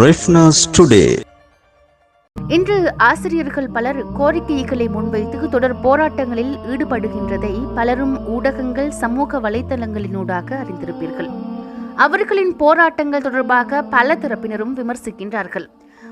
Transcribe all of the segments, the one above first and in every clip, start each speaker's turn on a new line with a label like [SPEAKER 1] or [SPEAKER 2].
[SPEAKER 1] ரெஃப்னாஸ் today
[SPEAKER 2] இன்று ஆசிரியர்கள் பலர் கோரிக்கைகளை முன்வைத்து தொடர் போராட்டங்களில் ஈடுபடுகின்றதை பலரும் ஊடகங்கள் சமூக வலைதளங்களினூடாக அறிந்திருப்பீர்கள். அவர்களின் போராட்டங்கள் தொடர்பாக பல தரப்பினரும் விமர்சிக்கின்றார்கள்.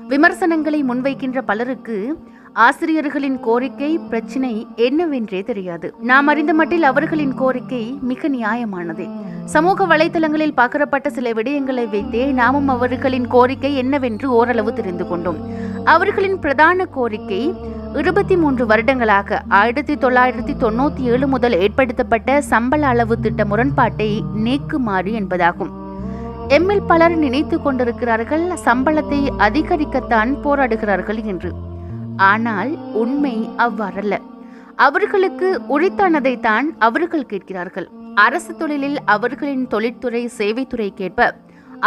[SPEAKER 2] விமர்சனங்களை முன்வைக்கின்ற பலருக்கு ஆசிரியர்களின் கோரிக்கை பிரச்சினை என்னவென்றே தெரியாது. நாம் அறிந்த மட்டில் அவர்களின் கோரிக்கை மிக நியாயமானதே. சமூக வலைதளங்களில் பகிரப்பட்ட சில விடயங்களை வைத்தே நாமும் அவர்களின் கோரிக்கை என்னவென்று ஓரளவு தெரிந்து கொண்டோம். அவர்களின் பிரதான கோரிக்கை இருபத்தி மூன்று வருடங்களாக ஆயிரத்தி தொள்ளாயிரத்தி தொண்ணூத்தி ஏழு முதல் ஏற்படுத்தப்பட்ட சம்பள அளவு திட்ட முரண்பாட்டை நீக்குமாறு என்பதாகும். எம்மில் பலர் நினைத்து கொண்டிருக்கிறார்கள் சம்பளத்தை அதிகரிக்கத்தான் போராடுகிறார்கள் என்று. ஆனால் உண்மை அவ்வாறல்ல அவர்களுக்கு உரித்தானதைத்தான் அவர்கள் கேட்கிறார்கள். அரசு தொழிலில் அவர்களின் தொழிற்துறை சேவைத்துறைக்கேற்ப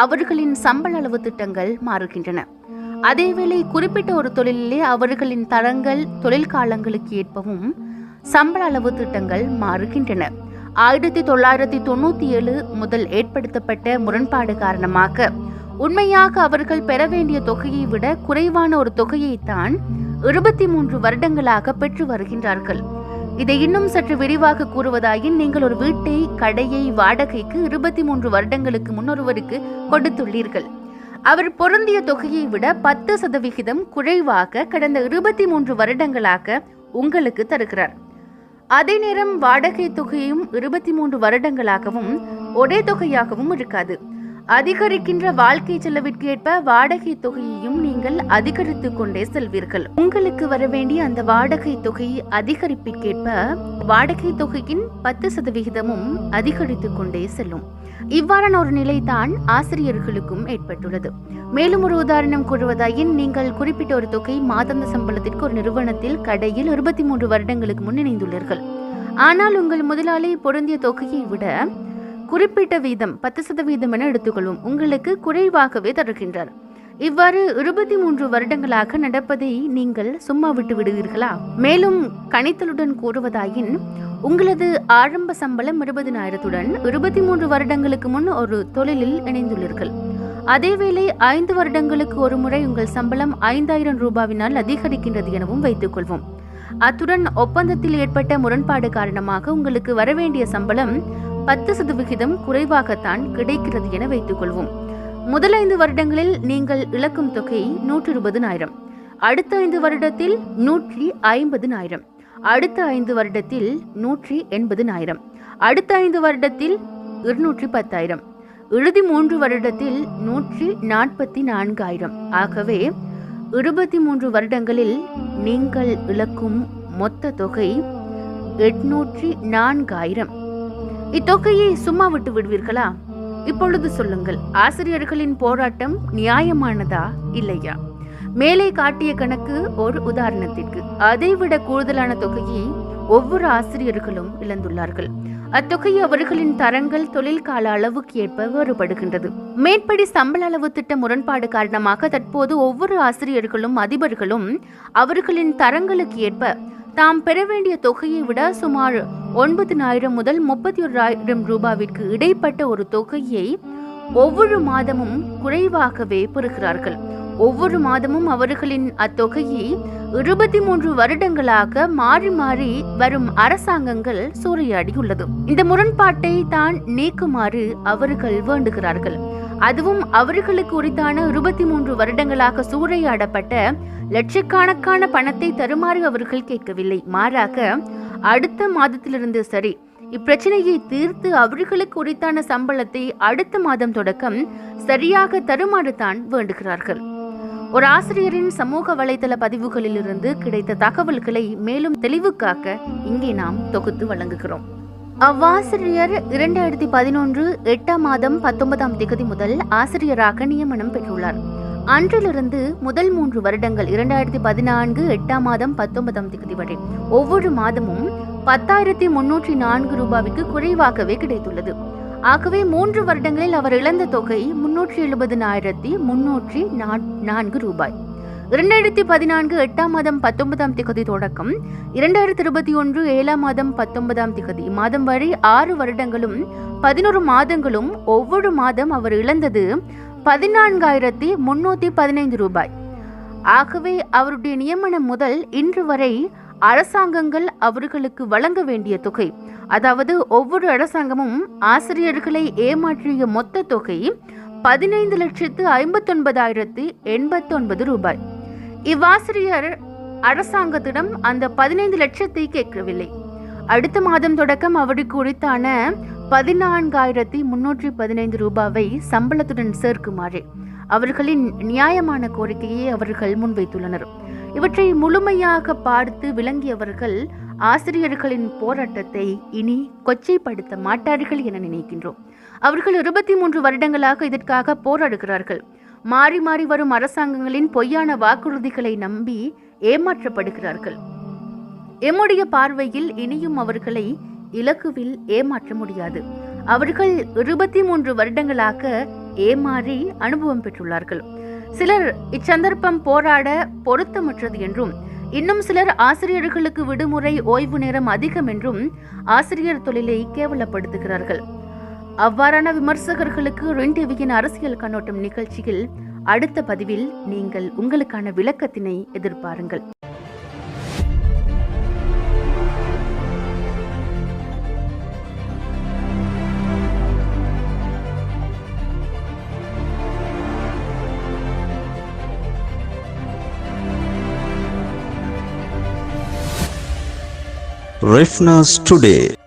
[SPEAKER 2] அவர்களின் சம்பள அளவு திட்டங்கள் மாறுகின்றன. அதேவேளை குறிப்பிட்ட ஒரு தொழிலிலே அவர்களின் தரங்கள் தொழில் காலங்களுக்கு ஏற்பவும் சம்பள அளவு திட்டங்கள் மாறுகின்றன. ஆயிரத்தி தொள்ளாயிரத்தி தொண்ணூத்தி ஏழு முதல் ஏற்படுத்தப்பட்ட முரண்பாடு காரணமாக உண்மையாக அவர்கள் பெற வேண்டிய தொகையை விட குறைவான ஒரு தொகையைத்தான் இருபத்தி மூன்று வருடங்களாக பெற்று வருகின்றார்கள். இதை இன்னும் சற்று விரிவாக கூறுவதாயின் நீங்கள் ஒரு வீட்டை கடையை வாடகைக்கு இருபத்தி மூன்று வருடங்களுக்கு முன்னொருவருக்கு கொடுத்துள்ளீர்கள். அவர் பொருந்திய தொகையை விட பத்து சதவிகிதம் குறைவாக கடந்த இருபத்தி மூன்று வருடங்களாக உங்களுக்கு தருகிறார். அதே நேரம் வாடகை தொகையும் இருபத்தி மூன்று வருடங்களாகவும் ஒரே தொகையாகவும் இருக்காது. அதிகரிக்கின்ற வாழ்க்கை செலவிற்கு ஏற்ப வாடகை தொகையையும் நீங்கள் அதிகரித்துக் கொண்டே செல்வீர்கள். உங்களுக்கு வர வேண்டிய அந்த வாடகை தொகை அதிகரிப்பிற்கேற்ப வாடகை தொகையின் பத்து சதவிகிதமும் அதிகரித்துக் கொண்டே செல்லும். இவ்வாறான ஒரு நிலைதான் ஆசிரியர்களுக்கும் ஏற்பட்டுள்ளது. மேலும் ஒரு உதாரணம் கூறுவதாயின் நீங்கள் குறிப்பிட்ட ஒரு தொகை மாதாந்த சம்பளத்திற்கு ஒரு நிறுவனத்தில் கடையில் இருபத்தி மூன்று வருடங்களுக்கு முன் இணைந்துள்ளீர்கள். ஆனால் உங்கள் முதலாளி பொருந்திய தொகையை விட குறிப்பிட்ட வீதம் பத்து சதவீதம் என எடுத்துக்கொள்வோம். உங்களுக்கு குறைவாகவே தருகின்றார் இவ்வாறு இருபத்தி மூன்று வருடங்களாக நடப்பதை நீங்கள் சும்மா விட்டு விடுவீர்களா? மேலும் கணித்தலுடன் கூறுவதாயின் உங்களது ஆரம்ப சம்பளம் இருபதினாயிரத்துடன் இருபத்தி மூன்று வருடங்களுக்கு முன் ஒரு தொழிலில் இணைந்துள்ளீர்கள். அதேவேளை ஐந்து வருடங்களுக்கு ஒரு முறை உங்கள் சம்பளம் ஐந்தாயிரம் ரூபாவினால் அதிகரிக்கின்றது எனவும் வைத்துக் கொள்வோம் அத்துடன் ஒப்பந்தத்தில் ஏற்பட்ட முரண்பாடு காரணமாக உங்களுக்கு வரவேண்டிய சம்பளம் பத்து சதவிகிதம் குறைவாகத்தான் கிடைக்கிறது என வைத்துக் கொள்வோம் முதல் ஐந்து வருடங்களில் நீங்கள் இழக்கும் தொகை நூற்றி இருபதுனாயிரம் அடுத்த ஐந்து வருடத்தில் நூற்றி ஐம்பதுனாயிரம். அடுத்த ஐந்து வருடத்தில் நூற்றி எண்பதுனாயிரம். அடுத்த ஐந்து வருடத்தில் இருநூற்றி பத்தாயிரம். இறுதி மூன்று வருடத்தில் நூற்றி நாற்பத்தி நான்காயிரம் ஆகவே இருபத்தி மூன்று வருடங்களில் நீங்கள் இழக்கும் மொத்த தொகை எட்நூற்றி நான்காயிரம். இத்தொகையை சும்மா விட்டு விடுவீர்களா? இப்பொழுது சொல்லுங்கள் ஆசிரியர்களின் போராட்டம் நியாயமானதா இல்லையா? மேலே காட்டிய கணக்கு ஒரு உதாரணத்திற்கு. அதைவிட கூடுதலான தொகையை ஒவ்வொரு ஆசிரியர்களும் இழந்துள்ளார்கள். அத்தொகை அவர்களின் தரங்கள் தொழில் கால அளவுக்கு ஏற்ப வேறுபடுகின்றது. மேற்படி சம்பள அளவு திட்ட முரண்பாடு காரணமாக தற்போது ஒவ்வொரு ஆசிரியர்களும் அதிபர்களும் அவர்களின் தரங்களுக்கு ஏற்ப தாம் பெற வேண்டிய தொகையை விட சுமார் ஒன்பதினாயிரம் முதல் முப்பத்தி ஓராயிரம் ரூபாவிற்கு இடைப்பட்ட ஒரு தொகையை ஒவ்வொரு மாதமும் குறைவாகவே பெறுகிறார்கள். ஒவ்வொரு மாதமும் அவர்களின் அத்தொகையை இருபத்தி மூன்று வருடங்களாக மாறி மாறி வரும் அரசாங்கங்கள் சூறையாடியுள்ளது. இந்த முரண்பாட்டை தான் நீக்குமாறு அவர்கள் வேண்டுகிறார்கள். அதுவும் அவர்களுக்கு உரித்தான இருபத்தி மூன்று வருடங்களாக சூறையாடப்பட்ட லட்சக்கணக்கான பணத்தை தருமாறு அவர்கள் கேட்கவில்லை. மாறாக அடுத்த மாதத்திலிருந்து சரி. இப்பிரச்சனையை தீர்த்து அவர்களுக்கு உரித்தான சம்பளத்தை அடுத்த மாதம் தொடக்கம் சரியாக தருமாறுதான் வேண்டுகிறார்கள். ஒரு ஆசிரியரின் சமூக வலைதள பதிவுகளிலிருந்து கிடைத்த தகவல்களை மேலும் தெளிவுக்காக்க இங்கே நாம் தொகுத்து வழங்குகிறோம். அவ்வாசிரியர் இரண்டாயிரத்தி பதினொன்று எட்டாம் மாதம் பத்தொன்பதாம் திகதி முதல் ஆசிரியராக நியமனம் பெற்றுள்ளார். அன்றிலிருந்து முதல் மூன்று வருடங்கள் இரண்டாயிரத்தி பதினான்கு எட்டாம் மாதம் பத்தொன்பதாம் திகதி வரை. ஒவ்வொரு மாதமும் பத்தாயிரத்தி முன்னூற்றி நான்கு ரூபாய்க்கு குறைவாகவே கிடைத்துள்ளது. ஆகவே மூன்று வருடங்களில் அவர் இழந்த தொகை முன்னூற்றி எழுபதினாயிரத்தி முன்னூற்றி நான்கு ரூபாய். இரண்டாயிரத்தி பதினான்கு எட்டாம் மாதம் பத்தொன்பதாம் திகதி தொடக்கம் இரண்டாயிரத்தி இருபத்தி ஒன்று ஏழாம் மாதம் பத்தொன்பதாம் திகதி மாதம் வரை ஆறு வருடங்களும் பதினோரு மாதங்களும் ஒவ்வொரு மாதம் அவர் இழந்தது பதினான்காயிரத்தி முன்னூத்தி பதினைந்து ரூபாய். ஆகவே அவருடைய நியமனம் முதல் இன்று வரை அரசாங்கங்கள் அவர்களுக்கு வழங்க வேண்டிய தொகை அதாவது ஒவ்வொரு அரசாங்கமும் ஆசிரியர்களை ஏமாற்றிய மொத்த தொகை பதினைந்து லட்சத்து ஐம்பத்தொன்பதாயிரத்து எண்பத்தொன்பது ரூபாய். இவ்வாசிரியர் அரசாங்கத்திடம் அந்த பதினைந்து லட்சத்தை கேட்கவில்லை. அடுத்த மாதம் தொடக்கம் அவருக்கு உரித்தான பதினான்காயிரத்தி முன்னூற்றி பதினைந்து ரூபாவை சம்பளத்துடன் சேர்க்குமாறு அவர்களின் நியாயமான கோரிக்கையை அவர்கள் முன்வைத்துள்ளனர். இவற்றை முழுமையாக பார்த்து விளங்கியவர்கள் ஆசிரியர்களின் போராட்டத்தை இனி கொச்சைப்படுத்த மாட்டார்கள் என நினைக்கின்றோம். அவர்கள் இருபத்தி மூன்று வருடங்களாக இதற்காக போராடுகிறார்கள். மாறி மாறி வரும் அரசாங்கங்களின் பொய்யான வாக்குறுதிகளை நம்பி ஏமாற்றப்படுகிறார்கள். எம்முடைய பார்வையில் இனியும் அவர்களை இலக்குவில் ஏமாற்ற முடியாது. அவர்கள் இருபத்தி மூன்று வருடங்களாக ஏமாறி அனுபவம் பெற்றுள்ளார்கள். சிலர் இச்சந்தர்ப்பம் போராட பொருத்தமற்றது என்றும் இன்னும் சிலர் ஆசிரியர்களுக்கு விடுமுறை ஓய்வு நேரம் அதிகம் என்றும் ஆசிரியர் தொழிலை கேவலப்படுத்துகிறார்கள். அவ்வாறான விமர்சகர்களுக்கு ரின்டிவியின் அரசியல் கண்ணோட்டம் நிகழ்ச்சியில் அடுத்த பதிவில் நீங்கள் உங்களுக்கான விளக்கத்தினை எதிர்பாருங்கள்.
[SPEAKER 1] Refnas Today.